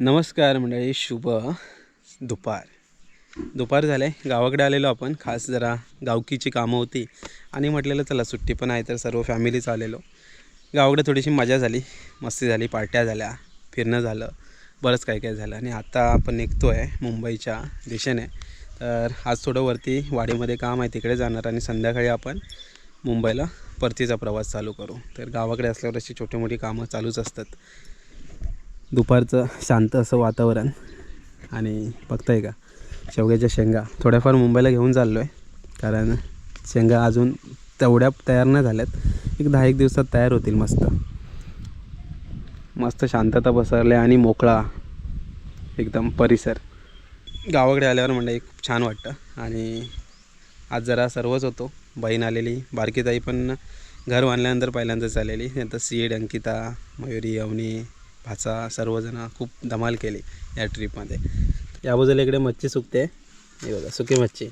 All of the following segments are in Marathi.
नमस्कार मंडळी शुभ दुपार. दुपार झालं आहे गावाकडे आलेलो आपण. खास जरा गावकीची कामं होती. आणि म्हटलेलं चला सुट्टी पण आहे तर सर्व फॅमिलीच आलेलो. गावाकडे थोडीशी मजा झाली. मस्ती झाली पार्ट्या झाल्या फिरणं झालं बरंच काय काय झालं. आणि आता आपण निघतो आहे मुंबईच्या दिशेने. तर आज थोडं वरती वाडीमध्ये काम आहे तिकडे जाणार. आणि संध्याकाळी आपण मुंबईला परतीचा प्रवास चालू करू. तर गावाकडे असल्यावर अशी छोटी मोठी कामं चालूच असतात. दुपारचं शांत असं वातावरण. आणि बघताय का शेवग्याच्या शेंगा. थोड्याफार मुंबईला घेऊन चाललो आहे कारण शेंगा अजून तेवढ्या तयार नाही झाल्यात. एक दहा एक दिवसात तयार होतील मस्त. मस्त शांतता पसरले आणि मोकळा एकदम परिसर. गावाकडे आल्यावर म्हणजे एक छान वाटतं. आणि आज जरा सर्वच होतो. बहीण आलेली बारकी ताई पण घर बांधल्यानंतर पहिल्यांदाच आलेली. नंतर सीड अंकिता मयुरी अवनी भाचा सर्वजण खूप धमाल केली या ट्रीपमध्ये. या बाजूला इकडे मच्छी सुकते. हे बघा सुकी मच्छी.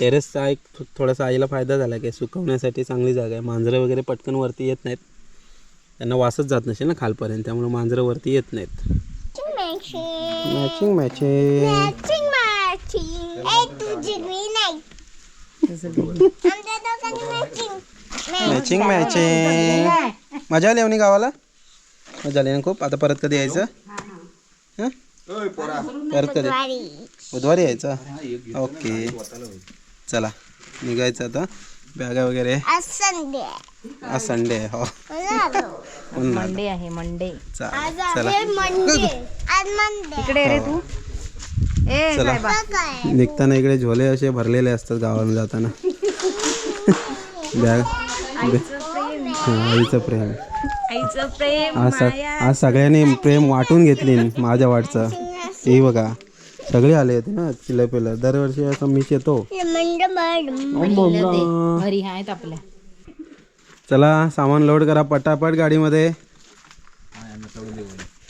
टेरेसचा एक थोडासा आईला फायदा झाला की सुकवण्यासाठी चांगली जागा आहे. मांजरं वगैरे पटकन वरती येत नाहीत. त्यांना वासच जात नसेल ना खालपर्यंत त्यामुळे मांजरं वरती येत नाहीत. Matching matching. मॅचिंग मॅचिंग मजा आली अवनी गावाला? मजा आली ना खूप. आता परत कधी यायचं? हं? परत कधी वारी. बुधवारी यायचं? ओके. चला निघायचं आता. बॅगा वगैरे. आज संडे. हो. मंडे आहे मंडे. चला आहे मंडे. आज मंडे. इकडे रे तू. ए चला. निघताना इकडे झोले असे भरलेले असतात गावाला जाताना. बॅग. आईचं प्रेम. आईचं प्रेम आज सग आज सगळ्यांनी प्रेम वाटून घेतली माझ्या वाटचं. हे बघा सगळे आले होते ना चिल्ले पेलं दरवर्षी असं मीच येतो. चला सामान लोड करा पटापट गाडीमध्ये.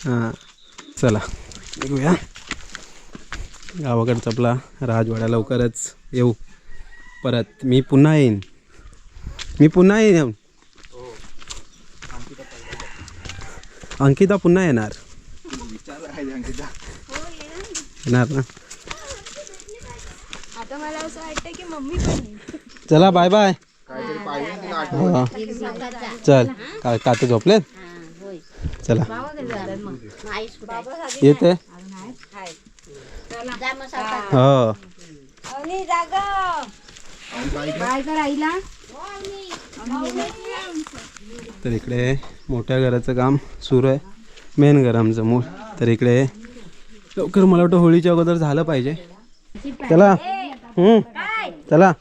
हां चला. निघूया. गावाकडचा आपला राजवाडा लवकरच येऊ. परत मी पुन्हा येईन. मी पुन्हा येईन. अंकिता पुन्हा येणार. येणार ना? आता मला असं वाटतं की मम्मी पण चला बाय बाय हा. चल काय काते झोपलेत? चला. येते. हो. काय कर आईला तर इकडे मोठ्या घराचं काम सुरू आहे. मेन घर आमचं मूळ. तर इकडे लवकर मला वाटतं होळीच्या अगोदर झालं पाहिजे. चला. हम्म. चला.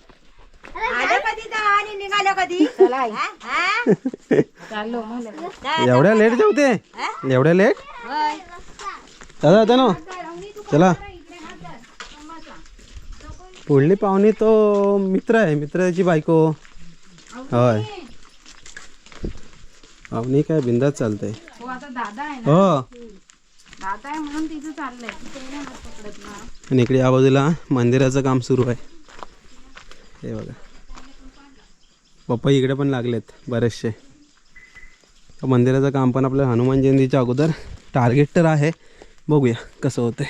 एवढ्या लेट जेवते? एवढ्या लेट दादा आता ना. चला. पुढली पाहुणी तो मित्र आहे मित्राची बायको. होय. पाहुणी काय बिंदात चालते हो आता दादा आहे ना. हो. दादा आहे म्हणून तिचं चाललंय. तिचं नाही हात पकडत ना. आणि इकडे या बाजूला मंदिराचं काम सुरू आहे. हे बघा. पप्पा इकडे पण लागलेत बरेचसे. मंदिराचं काम पण आपलं हनुमान जयंतीच्या अगोदर टार्गेट तर आहे. बघूया कसं होतंय.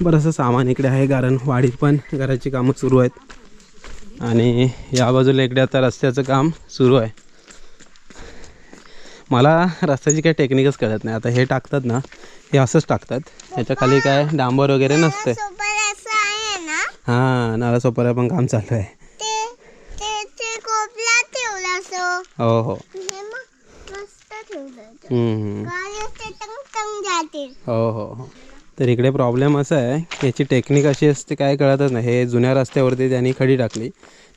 बरंचसं सामान इकडे आहे कारण वाडीत पण घराची कामं सुरू आहेत. आणि या बाजूला इकडे आता रस्त्याचं काम सुरू आहे. मला रस्त्याची काही टेक्निकच कळत नाही. आता हे टाकतात ना हे असंच टाकतात. ह्याच्या खाली काय डांबर वगैरे नसते हां नाला सोपारा पण काम चालू आहे. हो हो. हो हो हो. तर इकडे प्रॉब्लेम असा आहे याची टेक्निक अशी असते काय कळतच नाही. हे जुन्या रस्त्यावरती त्यांनी खडी टाकली.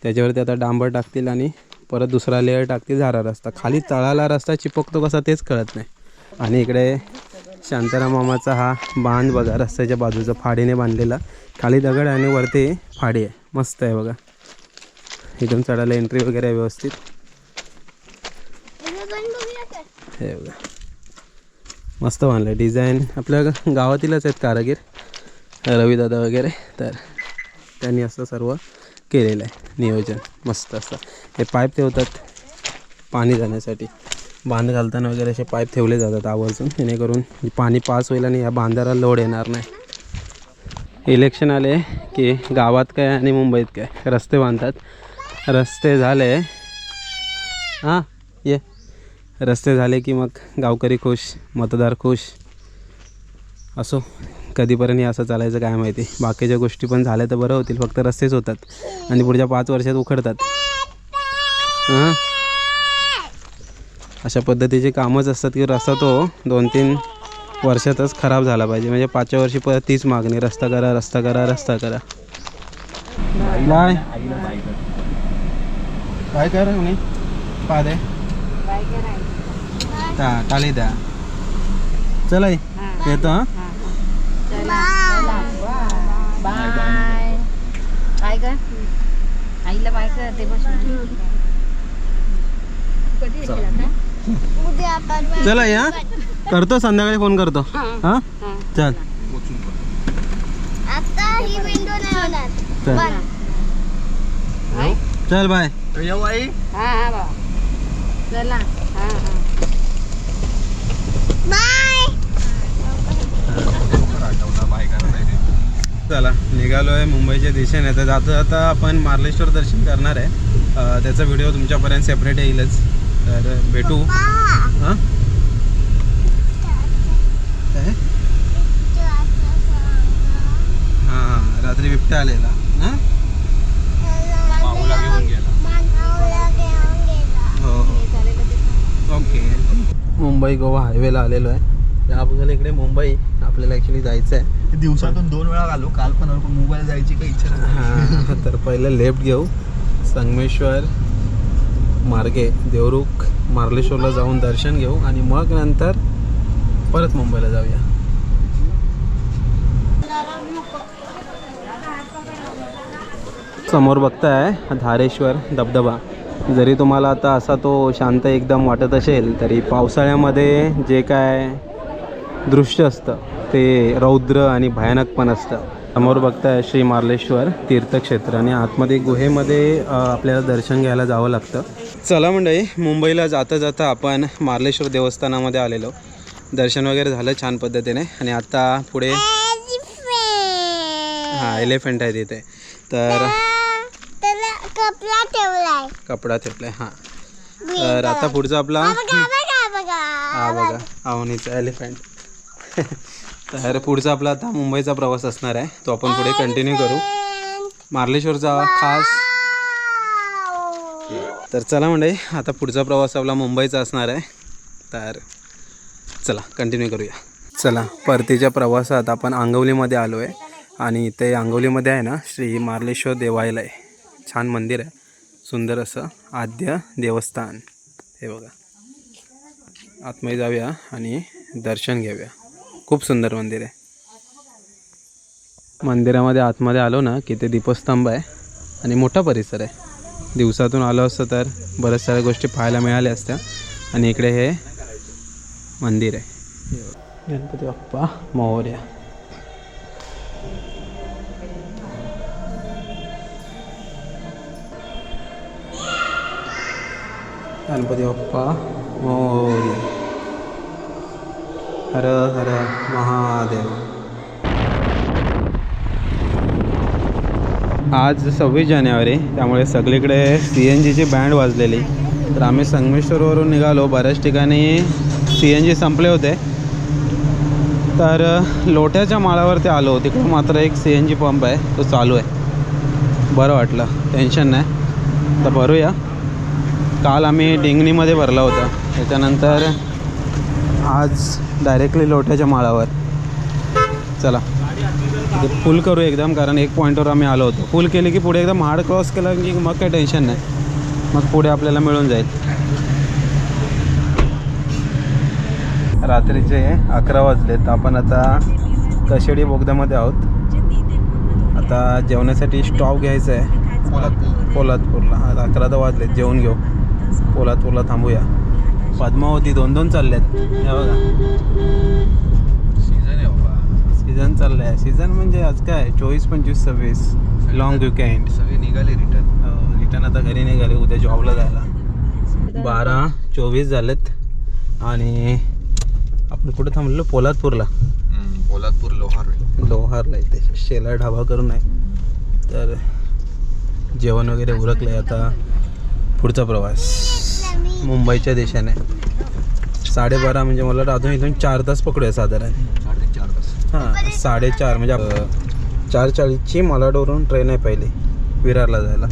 त्याच्यावरती आता डांबर टाकतील आणि परत दुसरा लेअर टाकतील झारा रस्ता. खाली तळाला रस्ता चिपकतो कसा तेच कळत नाही. आणि इकडे शांताराम मामाचा हा बांध बघा रस्त्याच्या बाजूचा फाडीने बांधलेला. खाली दगड आणि वरती फाडी आहे. मस्त आहे बघा. एकदम चढायला एंट्री वगैरे आहे व्यवस्थित. हे बघा. मस्त बांधलं आहे डिझाईन आपल्या गावातीलच आहेत कारागीर. रविदादा वगैरे. तर त्यांनी असं सर्व केलेलं आहे. नियोजन. मस्त असतात हे पाईप ठेवतात पाणी जाण्यासाठी. बांध घालताना वगैरे असे पाईप ठेवले जातात आवर्जून जेणेकरून पाणी पास होईल आणि या बांधाला लोड येणार नाही. इलेक्शन आले की गावात काय आणि मुंबईत काय? रस्ते बांधतात. रस्ते झाले. हां ये. रस्ते झाले की मग गावकरी खुश मतदार खुश. असो. कधीपर्यंत हे असं चालायचं काय माहिती? बाकीच्या गोष्टी पण झाल्या तर बरं होतील. फक्त रस्तेच होतात. आणि पुढच्या पाच वर्षात उखडतात. हां? अशा पद्धतीचे कामच असतात की रस्ता तो दोन तीन वर्षातच खराब झाला पाहिजे. म्हणजे पाचव्या वर्षी परत तीच मागणी. रस्ता करा रस्ता करा रस्ता करा. बाय काय कर म्हणे? पा दे. ता टाली द्या चला. येतो हां. बाय. काय कर आईला बाय कर ते बसून चला. या. करतो संध्याकाळी फोन करतो. हां. चल. आता ही विंडो नाही होणार. चल. चल बाय. हा हा बाबा. चला. हा हा. बाय. चला निघालो आहे मुंबईच्या दिशेने. तर जाता जाता आपण मार्लेश्वर दर्शन करणार आहे. त्याचा व्हिडिओ तुमच्यापर्यंत सेपरेट येईलच. तर भेटू. हां? रात्री बिबट्या आलेला. हां? माऊला घेऊन गेला. माऊला घेऊन गेला हो हो. ओके मुंबई गोवा हायवेला आलेलो आहे. त्या इकडे मुंबई आपल्याला ॲक्च्युली जायचं आहे दिवसातून दोन वेळा आलो. काल पण मोबाईल जायची काही इच्छा हां तर पहिलं लेफ्ट घेऊ. संगमेश्वर मार्गे देवरुख मार्लेश्वरला जाऊन दर्शन घेऊ. आणि मग नंतर परत मुंबईला जाऊया. समोर बघताय धारेश्वर धबधबा. जरी तुम्हाला आता असा तो शांत एकदम वाटत असेल तरी पावसाळ्यामध्ये जे काय दृश्य असतं. ते रौद्र आणि भयानक पण असतं. समोर बघताय श्री मार्लेश्वर तीर्थक्षेत्र आणि आतमध्ये गुहेमध्ये आपल्याला दर्शन घ्यायला जावं लागतं. चला मंडळी मुंबईला जाता जाता आपण मार्लेश्वर देवस्थानामध्ये आलेलो. दर्शन वगैरे झालं छान पद्धतीने आणि आता पुढे हां एलिफंट आहे तिथे तर कपडा ठेवलाय. कपडा ठेवलाय हां. तर आता पुढचा आपला हा बघा अवनीचा एलिफंट तर पुढचा आपला आता मुंबईचा प्रवास असणार आहे. तो आपण पुढे कंटिन्यू करू. मार्लेश्वरचा खास. तर चला म्हणजे आता पुढचा प्रवास आपला मुंबईचा असणार आहे. तर चला कंटिन्यू करूया. चला परतीच्या प्रवासात आपण आंगवलीमध्ये आलो आहे आणि ते आंगवलीमध्ये आहे ना श्री मार्लेश्वर देवालय. छान मंदिर आहे. सुंदर असं आद्य देवस्थान. हे बघा. आतमध्ये जाऊया आणि दर्शन घेऊया. खूप सुंदर मंदिर आहे. मंदिरामध्ये आतमध्ये आलो ना की ते दीपस्तंभ आहे आणि मोठा परिसर आहे. दिवसातून आलो असतं तर बऱ्याच साऱ्या गोष्टी पाहायला मिळाल्या असत्या. आणि इकडे हे मंदिर आहे. गणपती बाप्पा मौर्या. गणपती बाप्पा मौर्य. हर हर महादेव. आज सव्वीस जानेवारी त्यामुळे सगळीकडे सी एन जीची बँड वाजलेली. तर आम्ही संगमेश्वरवरून निघालो. बऱ्याच ठिकाणी सी एन जी संपले होते. तर लोट्याच्या माळावरती आलो. तिकडं मात्र एक सी एन जी पंप आहे. तो चालू आहे. बरं वाटलं. टेन्शन नाही. तर भरूया. काल आम्ही डिंगणीमध्ये भरला होता. त्याच्यानंतर आज डायरेक्टली लोट्याच्या माळावर. चला. ते फुल करू एकदम कारण एक पॉईंटवर आम्ही आलो होतो. फुल केली की पुढे एकदम हार्ड क्रॉस केला की मग काही टेन्शन नाही. मग पुढे आपल्याला मिळून जाईल. रात्रीचे अकरा वाजलेत. आपण आता कशेडी बोगद्यामध्ये आहोत. आता जेवणासाठी स्टॉप घ्यायचा आहे पोलादपूरला. आज अकरा तर वाजलेत. जेवून घेऊ. पोलादपूरला थांबूया. पद्मावती दोन दोन चालल्यात. हे बघा. सीझन आहे बाबा. सीझन चाललाय. सीझन म्हणजे आज काय? चोवीस पंचवीस सव्वीस. लॉंग विकेंड सगळे निघाले रिटर्न रिटर्न आता घरी निघाले. उद्या जॉबला जायला. बारा चोवीस झालेत. आणि आपण कुठं थांबलेलो? पोलादपूरला. पोलादपूर लोहार लोहारला इथे. शेला ढाबा करून आहे. तर जेवण वगैरे उरकलं आहे आता. पुढचा प्रवास. मुंबईच्या दिशेने. साडेबारा म्हणजे मला अजून इथून चार तास पकडूया साधारण. साडेतीन चार तास. हां साडेचार म्हणजे चार चाळीसची मालाडवरून ट्रेन आहे पहिली विरारला जायला.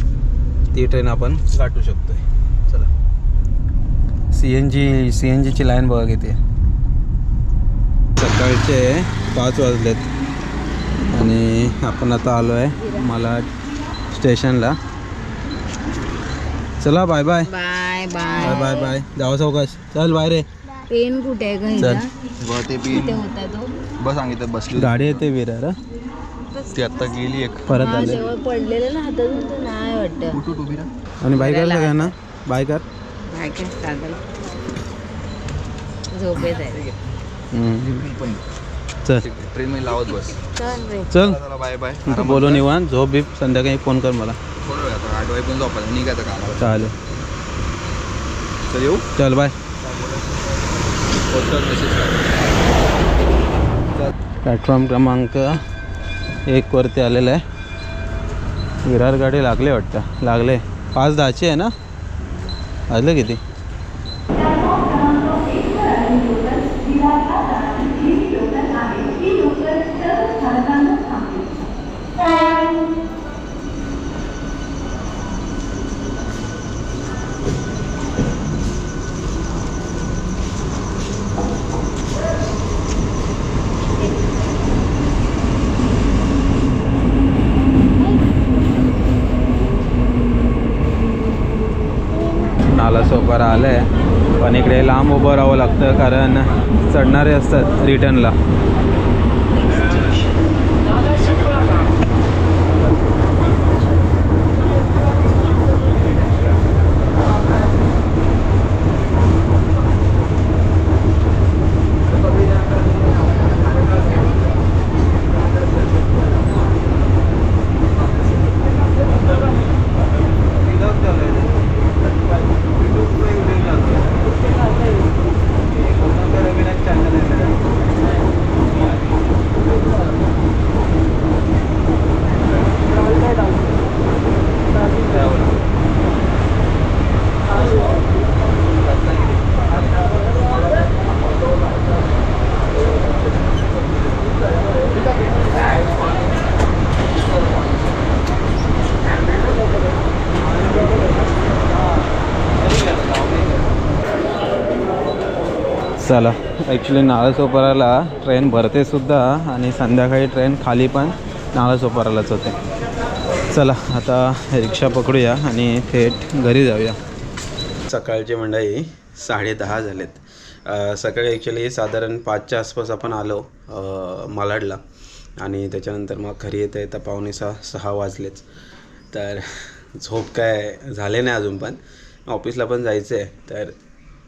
ती ट्रेन आपण गाठू शकतोय. चला. C N G C N जीची लाईन बघा किती आहे. सकाळचे पाच वाजलेत. आणि आपण आता आलो आहे मला स्टेशनला. चला bye bye bye bye. Bye bye bye. जावा चौकाश चल बाय रे. पेन कुठे आहे का चल? बरं ते बी कुठे होता तो? बस सांगितलं बसली. गाडी येते विरार हं? ती आत्ता गेली एक. परत हा, आले. जेव्हा पडलेलं ना हातातून तर नाही वाटत. कुठं उभी राहा आणि बाय कर सगळ्यांना. बाय कर. काय काय साधन झोपेत आहे. हम्म. पण चल. ट्रेन मध्ये लावत बस. चल रे. चल. चला बाय बाय. आता बोलू निवान झोप बीप संध्याकाळी फोन कर मला. थोडं वेळ आता आठ वाजेपर्यंत झोपायचं निघायचं कामाला. चालेल. चल येऊ? चल बाय. प्लॅटफॉर्म क्रमांक एक वरती आलेलं आहे. विरार गाडी लागले वाटतं. लागले. पाच दहाची आहे ना? वाजलं किती? मला सोपारा आलं आहे पण इकडे लांब उभं राहावं लागतं कारण चढणारे असतात रिटर्नला. चला. ॲक्च्युली नालासोपाराला ट्रेन भरते सुद्धा आणि संध्याकाळी ट्रेन खाली पण नालासोपारालाच होते. चला आता रिक्षा पकडूया आणि थेट घरी जाऊया. सकाळची मंडळी साडे दहा झालेत. सकाळी ॲक्च्युली साधारण पाचच्या आसपास आपण आलो मालाडला. आणि त्याच्यानंतर मग घरी येता येता पावणे सहा सहा वाजलेच. तर झोप काय झाले नाही अजून पण. ऑफिसला पण जायचं आहे तर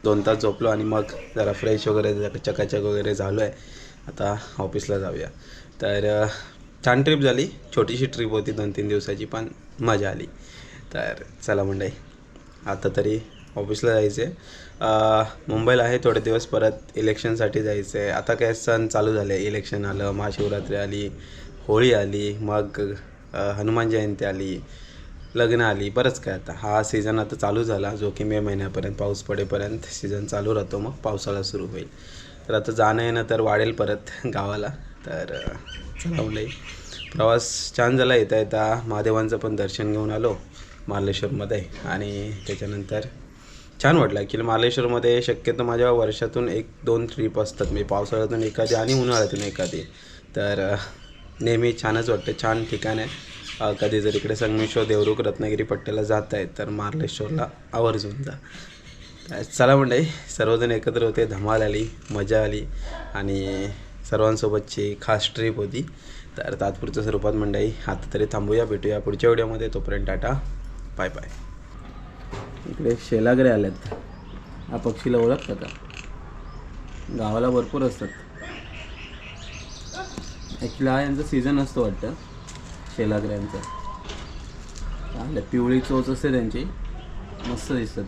दोन तास झोपलो आणि मग जरा फ्रेश वगैरे जरा चकाचक वगैरे झालो आहे आता ऑफिसला जाऊया. तर छान ट्रिप झाली. छोटीशी ट्रिप होती दोन तीन दिवसाची पण मजा आली. तर चला मंडई आता तरी ऑफिसला जायचं आहे मुंबईला आहे थोडे दिवस परत इलेक्शनसाठी जायचं आहे आता काय सण चालू झाले. इलेक्शन आलं महाशिवरात्री आली होळी आली मग हनुमान जयंती आली लग्न आली बरंच काय आता. हा सीझन आता चालू झाला. जो की मे महिन्यापर्यंत पाऊस पडेपर्यंत सीझन चालू राहतो. मग पावसाळा सुरू होईल. तर आता जाणं येणं तर वाढेल परत गावाला. तर चालवलं प्रवास छान झाला. येता येता महादेवांचं पण दर्शन घेऊन आलो मार्लेश्वरमध्ये आणि त्याच्यानंतर छान वाटलं. ॲक्च्युली मार्लेश्वरमध्ये शक्यतो माझ्या वर्षातून एक दोन ट्रिप असतात. म्हणजे पावसाळ्यातून एखादी आणि उन्हाळ्यातून एखादी. तर नेहमी छानच वाटतं. छान ठिकाण आहे. कधी जर इकडे संगमेश्वर देवरुख रत्नागिरी पट्ट्याला जात आहेत तर मार्लेश्वरला आवर्जून जा. चला म्हणजे सर्वजण एकत्र होते धमाल आली मजा आली आणि सर्वांसोबतची खास ट्रिप होती. तर तात्पुरत्या स्वरूपात मंडळी आता तरी थांबूया भेटूया पुढच्या व्हिडिओमध्ये. तोपर्यंत टाटा बाय बाय इकडे शेलागरे आल्यात हा पक्षीला ओळखता का? गावाला भरपूर असतात. ॲक्च्युली हा यांचा सीझन असतो वाटतं. शेलागऱ्यांचा चांगलं पिवळी चोच असते त्यांची. मस्त दिसतात.